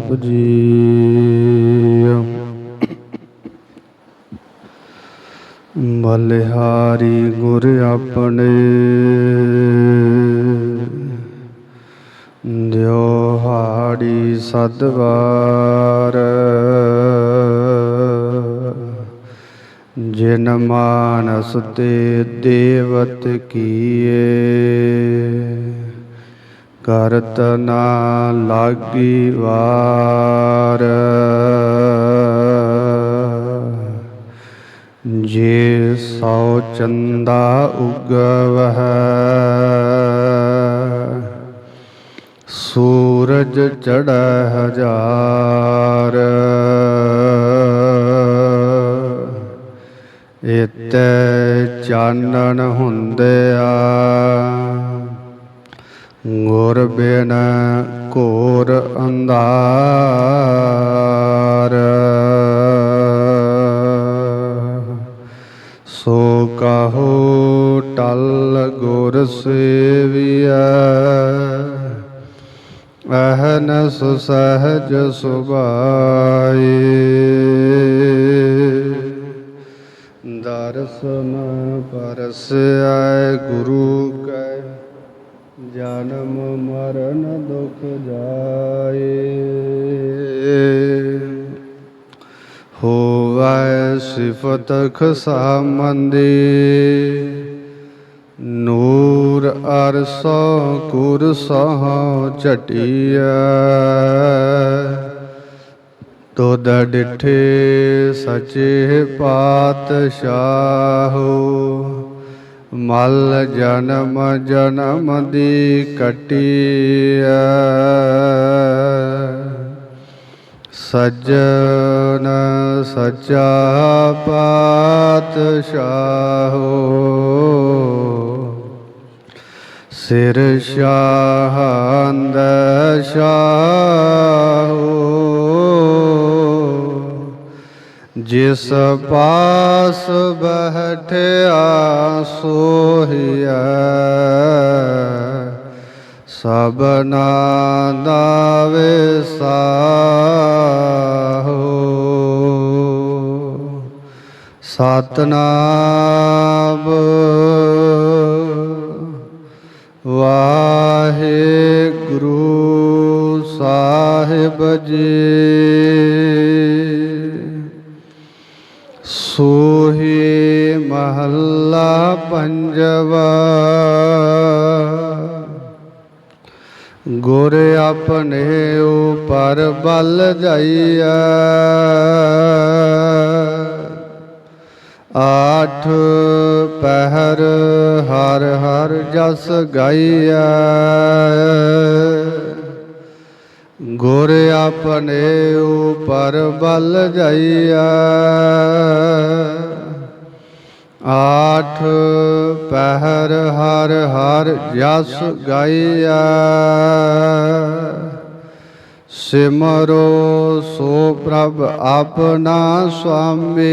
ਸਾਹਿਬ ਜੀ। ਬਲਿਹਾਰੀ ਗੁਰ ਆਪਣੇ। ਦਿਓ ਹਾੜੀ ਸਦਵਾਰ ਜਿਨ ਮਾਨਸ ਤੇ ਦੇਵਤ ਕੀਏ। ਕਰਤ ਨਾ ਲਾਗੀ ਵਾਰ। ਜੇ ਸੌ ਚੰਦਾ ਉਗਵਹ ਸੂਰਜ ਚੜ੍ਹੈ ਹਜ਼ਾਰ। ਇਤੈ ਚਾਨਣ ਆ ਗੁਰ ਬਿਨ ਘੋਰ ਅੰਧਾਰ। ਸੋ ਕਹੋ ਟਲ ਗੁਰ ਸੇਵੀਐ, ਅਹਨਸ ਸਹਜ ਸੁਭਾਏ ਦਰਸ਼ਨ ਪਰਸੈ ਗੁਰੂ ਕੈ, ਜਨਮ ਜਾਏ ਹੋਵੈ ਸਿਫਤ ਖਸਾਮੰਦੀ ਨੂਰ ਅਰਸੋ ਕੁਰਸਹ ਝਟਿਆ ਤੋਦ ਡਿਠੇ ਸਚੇ ਪਾਤਸ਼ਾਹੋ। ਮਲ ਜਨਮ ਜਨਮ ਦੀ ਕਟਿਆ ਸਜਣ ਸਚਾ ਪਾਤਸ਼ਾਹੋ। ਸਿਰ ਸ਼ਾਹੰਦ ਸ਼ਾਹੋ। ਜਿਸ ਪਾਸ ਬਹਿਠਿਆ ਸੋਹੀਐ। ਸਭਨਾ ਦਾ ਵਿਸਾਹੋ ਸਤਨਾਮ ਵਾਹਿਗੁਰੂ ਸਾਹਿਬ ਜੀ। ਸੋਹੇ ਮਹੱਲਾ ਪੰਜਵਾ। ਗੁਰ ਆਪਣੇ ਉਪਰ ਬਲ ਜਾਈਆ ਆਠ ਪਹਿਰ ਹਰ ਹਰ ਜਸ ਗਾਈਆ ਗੁਰ ਆਪਣੇ ਉਪਰ ਬਲ ਜਾਈਆ ਆਠ ਪਹਿਰ ਹਰ ਹਰ ਜਸ ਗਾਈਆ ਸਿਮਰੋ ਸੋ ਪ੍ਰਭ ਆਪਣਾ ਸੁਆਮੀ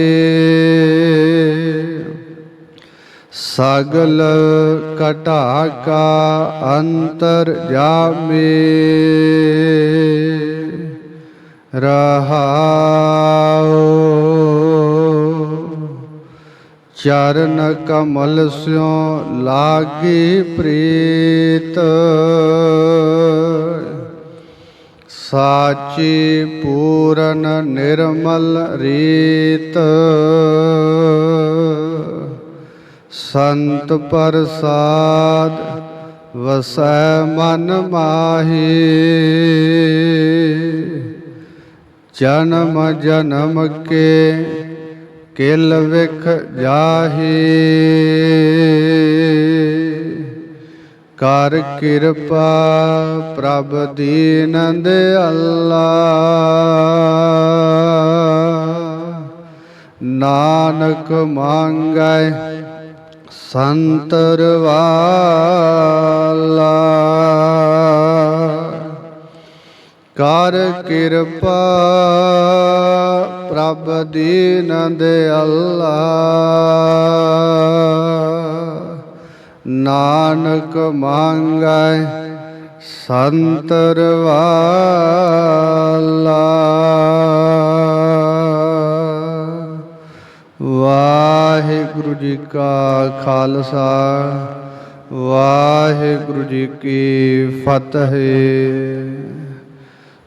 ਸਗਲ ਘਟਾ ਕਾ ਅੰਤਰ ਜਾਮੇ। ਰਹਾਉ ਚਰਨ ਕਮਲ ਸਿਉ ਲਾਗੀ ਪ੍ਰੀਤ। ਸਾਚੀ ਪੂਰਨ ਨਿਰਮਲ ਰੀਤ। ਸੰਤ ਪ੍ਰਸਾਦ ਵਸੈ ਮਨ ਮਾਹੀ। ਜਨਮ ਜਨਮ ਕੇ ਕਿਲ ਵਿਖ ਜਾਹੀ। ਕਰ ਕਿਰਪਾ ਪ੍ਰਭ ਦੀਨ ਦਿਆਲਾ ਨਾਨਕ ਮੰਗੈ ਸੰਤਰ ਵਾਲਾ। ਕਰ ਕਿਰਪਾ ਪ੍ਰਭ ਦੀਨੰਦ ਅੱਲਾ। ਨਾਨਕ ਮੰਗੈ ਸੰਤ ਰਵਾਲਾ ਵਾਹਿਗੁਰੂ ਜੀ ਕਾ ਖਾਲਸਾ, ਵਾਹਿਗੁਰੂ ਜੀ ਕੀ ਫਤਿਹ।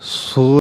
ਸੋ